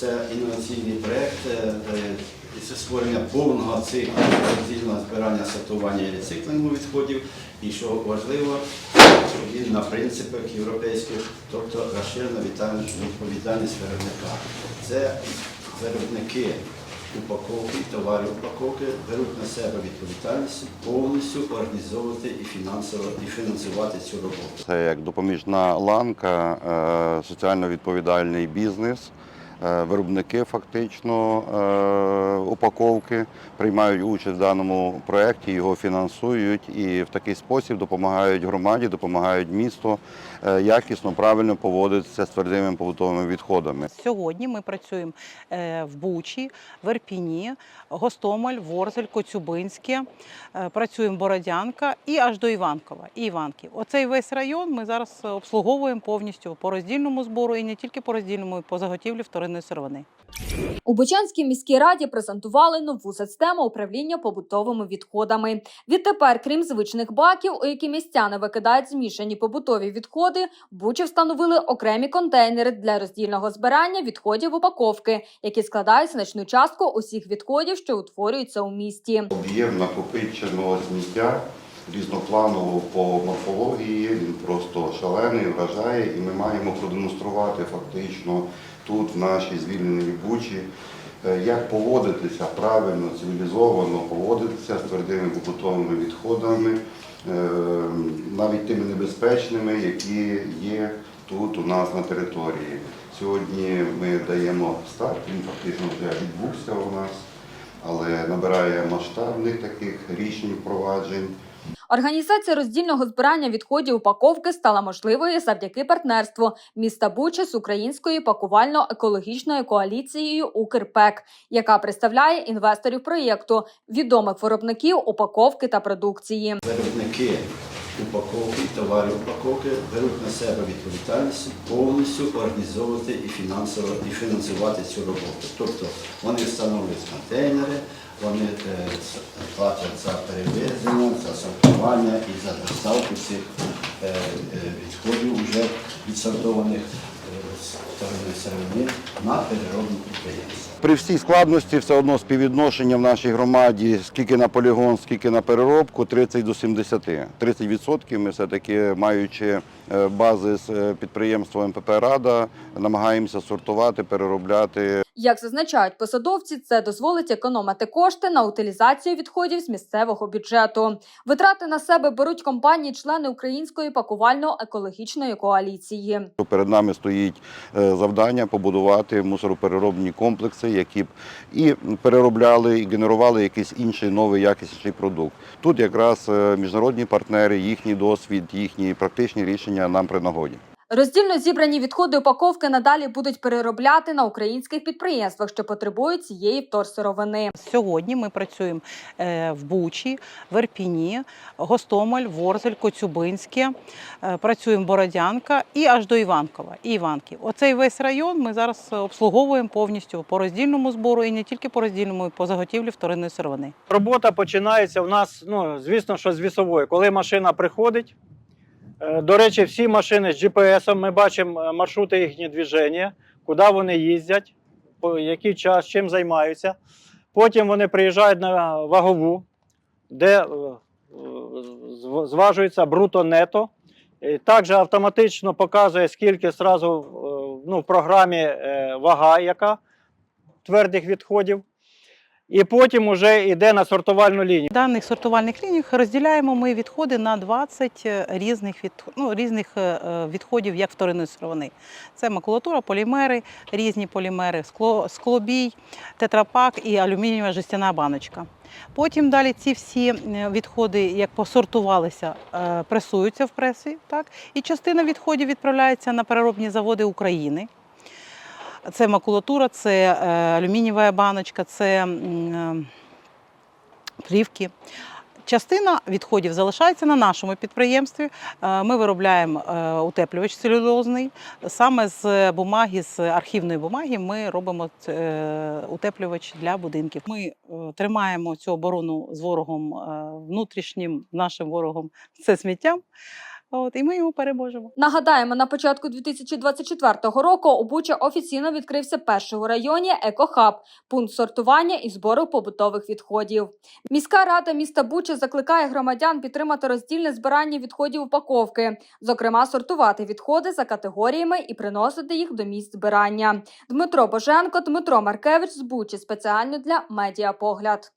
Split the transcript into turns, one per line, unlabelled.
це інноваційний проєкт е, це створення повного циклу роздільного збирання, сортування і рециклінгу відходів. І що важливо, він на принципах європейських, тобто розширена відповідальність відповідальність виробника. Це виробники упаковки, товарів упаковки беруть на себе відповідальність повністю організовувати і фінансово і фінансувати цю роботу.
Це як допоміжна ланка, е, соціально відповідальний бізнес. Е, Виробники фактично е, упаковки приймають участь в даному проєкті, його фінансують і в такий спосіб допомагають громаді, допомагають місту е, якісно, правильно поводитися з твердими побутовими відходами.
Сьогодні ми працюємо в Бучі, в Ірпіні, Гостомель, Ворзель, Коцюбинське, працюємо Бородянка і аж до Іванкова і Іванків. Оцей весь район ми зараз обслуговуємо повністю по роздільному збору і не тільки по роздільному, і по заготівлі вторинної сировини.
У Бучанській міській раді презентували нову систему управління побутовими відходами. Відтепер, крім звичних баків, у які містяни викидають змішані побутові відходи, в Бучі встановили окремі контейнери для роздільного збирання відходів упаковки, які складають значну частку усіх відходів, що утворюються у місті.
Об'єм накопиченого сміття різнопланово по морфології, він просто шалений, вражає, і ми маємо продемонструвати фактично тут, в нашій звільненій бучі, е, як поводитися правильно, цивілізовано поводитися з твердими побутовими відходами, е, навіть тими небезпечними, які є тут у нас на території. Сьогодні ми даємо старт, він фактично вже відбувся у нас але набирає масштабних таких рішень впроваджень.
Організація роздільного збирання відходів упаковки стала можливою завдяки партнерству міста Буча з українською пакувально-екологічною коаліцією Укрпек, яка представляє інвесторів проєкту, відомих виробників упаковки та продукції.
Виробники упаковки, товарів упаковки беруть на себе відповідальність повністю організовувати і фінансово і фінансувати цю роботу. Тобто вони встановлюють контейнери, вони е, платять за перевезення, за сортування і за доставку цих е, е, відходів вже відсортованих е, на переробні підприємства.
При всій складності все одно співвідношення в нашій громаді, скільки на полігон, скільки на переробку, 30 до 70. 30% ми все-таки, маючи е, бази з підприємством підприємства МПП Рада, намагаємося сортувати, переробляти.
Як зазначають посадовці, це дозволить економити кошти на утилізацію відходів з місцевого бюджету. Витрати на себе беруть компанії-члени Української пакувально-екологічної коаліції.
Перед нами стоїть е, завдання побудувати мусоропереробні комплекси, які б і переробляли, і генерували якийсь інший новий якісніший продукт. Тут якраз е, міжнародні партнери, їхній досвід, їхні практичні рішення нам при нагоді.
Роздільно зібрані відходи упаковки надалі будуть переробляти на українських підприємствах, що потребують цієї вторсировини.
Сьогодні ми працюємо е, в Бучі, в Ірпіні, Гостомель, Ворзель, Коцюбинське, е, працюємо Бородянка і аж до Іванкова і Іванків. Оцей весь район ми зараз обслуговуємо повністю по роздільному збору і не тільки по роздільному, і по заготівлі вторинної сировини.
Робота починається в нас, ну, звісно, що з вісової. Коли машина приходить, до речі, всі машини з GPS, ми бачимо е, маршрути їхні движення, куди вони їздять, який час, чим займаються. Потім вони приїжджають на вагову, де е, е, зв- зважується бруто-нето. Також автоматично показує, скільки зразу е, ну, в програмі е, вага, яка твердих відходів. І потім вже йде на сортувальну лінію.
Даних сортувальних лініях розділяємо ми відходи на 20 різних, від, ну, різних е, е, відходів як вторинної сировини. Це макулатура, полімери, різні полімери, скло, склобій, тетрапак і алюмінієва жестяна баночка. Потім далі ці всі е, відходи, як посортувалися, е, пресуються в пресі, так? і частина відходів відправляється на переробні заводи України. Це макулатура, це е, алюмінієва баночка, це е, плівки. Частина відходів залишається на нашому підприємстві. Е, Ми виробляємо утеплювач целюлозний. Саме з бумаги, з архівної бумаги, ми робимо утеплювач для будинків. Ми тримаємо цю оборону з ворогом внутрішнім, нашим ворогом це сміттям. От, і ми його переможемо.
Нагадаємо, на початку 2024 року у Бучі офіційно відкрився перший у районі екохаб пункт сортування і збору побутових відходів. Міська рада міста Буча закликає громадян підтримати роздільне збирання відходів упаковки, зокрема сортувати відходи за категоріями і приносити їх до місць збирання. Дмитро Боженко, Дмитро Маркевич з Бучі спеціально для медіапогляд.